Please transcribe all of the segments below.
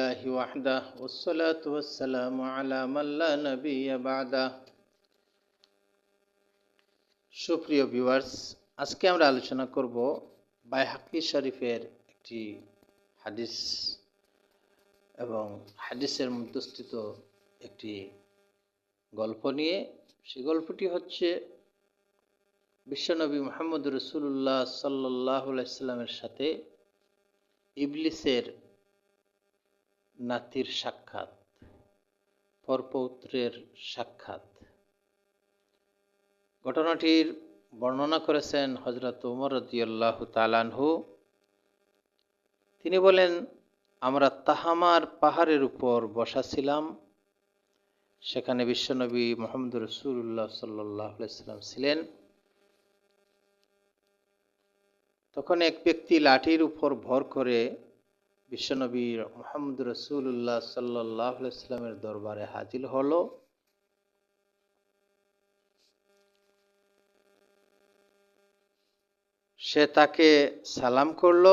لله وحده والصلاة والسلام على من لا نبي بعده সুপ্রিয় ভিউয়ার্স আজকে আমরা আলোচনা করব বাইহাকি শরীফের একটি হাদিস এবং হাদিসের মধ্যস্থিত একটি গল্প নিয়ে সেই গল্পটি হচ্ছে বিশ্বনবী মোহাম্মদ রসুল্লাহ সাল্লাহ সাল্লামের সাথে ইবলিসের নাতির সাক্ষাৎ, পরপৌত্রের সাক্ষাৎ। ঘটনাটির বর্ণনা করেছেন হজরত উমর রদিয়াল্লাহ তালানহু তিনি বলেন, আমরা তাহামার পাহাড়ের উপর বসা ছিলাম। সেখানে বিশ্বনবী মোহাম্মদ রসুল্লাহ সাল্লাহ সাল্লাম ছিলেন। তখন এক ব্যক্তি লাঠির উপর ভর করে বিশ্বনবী মোহাম্মদ রসুল্লাহ সাল্লাহ সাল্লামের দরবারে হাজির হলো। সে তাকে সালাম করল।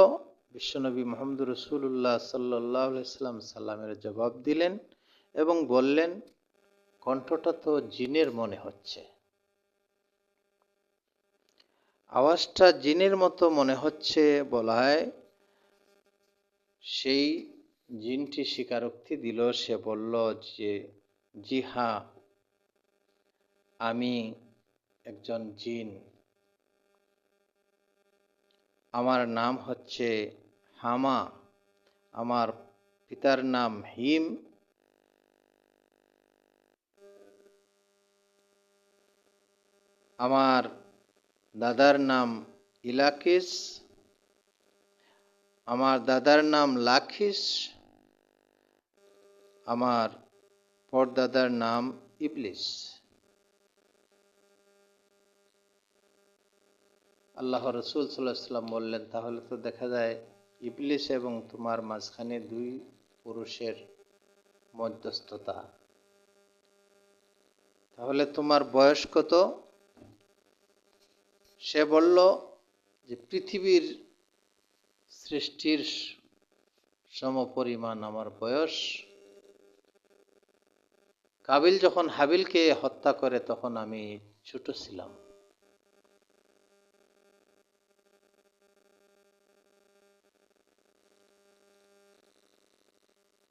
বিশ্বনবী মোহাম্মদ রসুল্লাহ সাল্লাহ সাল্লাম সাল্লামের জবাব দিলেন এবং বললেন, কণ্ঠটা তো জিনের মনে হচ্ছে। আওয়াজটা জিনের মতো মনে হচ্ছে বলায় সেই জিনটি স্বীকারোক্তি দিল, সে বলল যে, জি হ্যাঁ আমি একজন জিন। আমার নাম হচ্ছে হামা, আমার পিতার নাম হিম। আমার দাদার নাম ইলাকিস। আমার দাদার নাম লাখিস, আমার পরদাদার নাম ইবলিস। আল্লাহ রসুল সাল্লাম বললেন, তাহলে তো দেখা যায় ইবলিস এবং তোমার মাঝখানে দুই পুরুষের মধ্যস্থতা। তাহলে তোমার বয়স কত? সে বলল যে পৃথিবীর সৃষ্টির সমপরিমাণ আমার বয়স। কাবিল যখন হাবিলকে হত্যা করে, তখন আমি ছোট ছিলাম।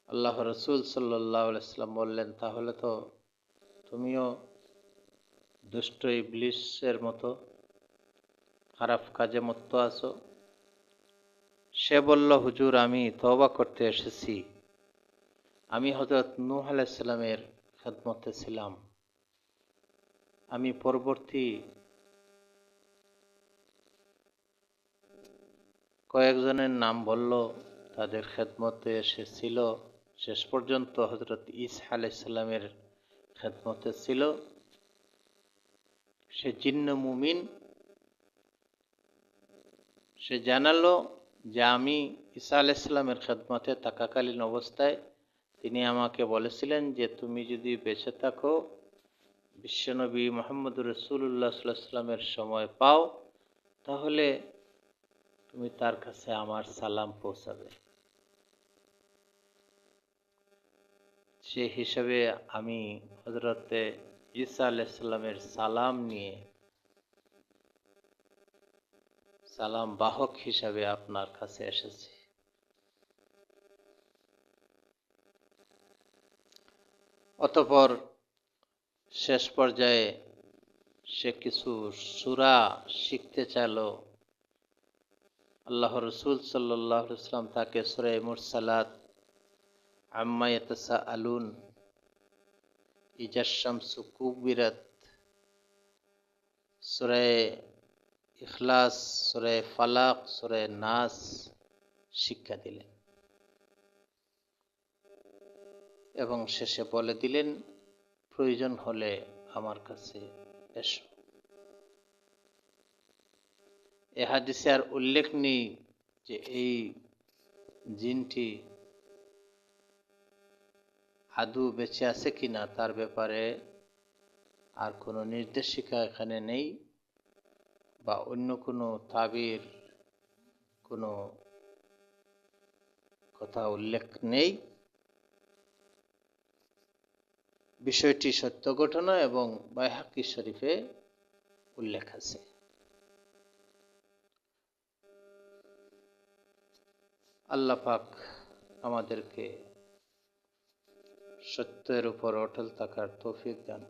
আল্লাহ রসুল সাল্লাম বললেন, তাহলে তো তুমিও দুষ্ট ইবলিসের মতো খারাপ কাজে মত্ত আছো। সে বলল, হুজুর, আমি তবা করতে এসেছি। আমি হজরত নূহ আলাইসাল্লামের খেদমতে ছিলাম। আমি পরবর্তী কয়েকজনের নাম বলল, তাদের খেদমতে এসেছিল। শেষ পর্যন্ত হজরত ইসা আলাইসাল্লামের খেদমতে ছিল। সে জিন্ন মুমিন। সে জানালো যে আমি ঈসা আলাইসাল্লামের খেদমতে থাকাকালীন অবস্থায় তিনি আমাকে বলেছিলেন যে তুমি যদি বেঁচে থাকো, বিশ্বনবী মোহাম্মদ রসুল্লাহ সাল্লামের সময় পাও, তাহলে তুমি তার কাছে আমার সালাম পৌঁছাবে। সে হিসাবে আমি হজরতে ঈসা আলাইসাল্লামের সালাম নিয়ে সালাম বাহক হিসাবে আপনার কাছে এসেছি। অতপর শেষ পর্যায়ে সে কিছু সুরা শিখতে চাইল। আল্লাহ রসুল সাল্লাহ ইসলাম তাকে সুরে মুরসালাত আম্মায়তসা আলুন ইজাশামসু কুবিরত সুরে ইখলাস, সুরে ফালাক, সুরে নাস শিক্ষা দিলেন। এবং শেষে বলে দিলেন, প্রয়োজন হলে আমার কাছে এসো। এ হাদিসে আর উল্লেখ নেই যে এই জিনটি আদু বেঁচে আছে কিনা, তার ব্যাপারে আর কোনো নির্দেশিকা এখানে নেই। বা অন্য কোনো তাবির কোনো কথা উল্লেখ নেই। বিষয়টি সত্য ঘটনা এবং বাইহাকি শরীফে উল্লেখ আছে। আল্লাহ পাক আমাদেরকে সত্যের উপর অটল থাকার তৌফিক দান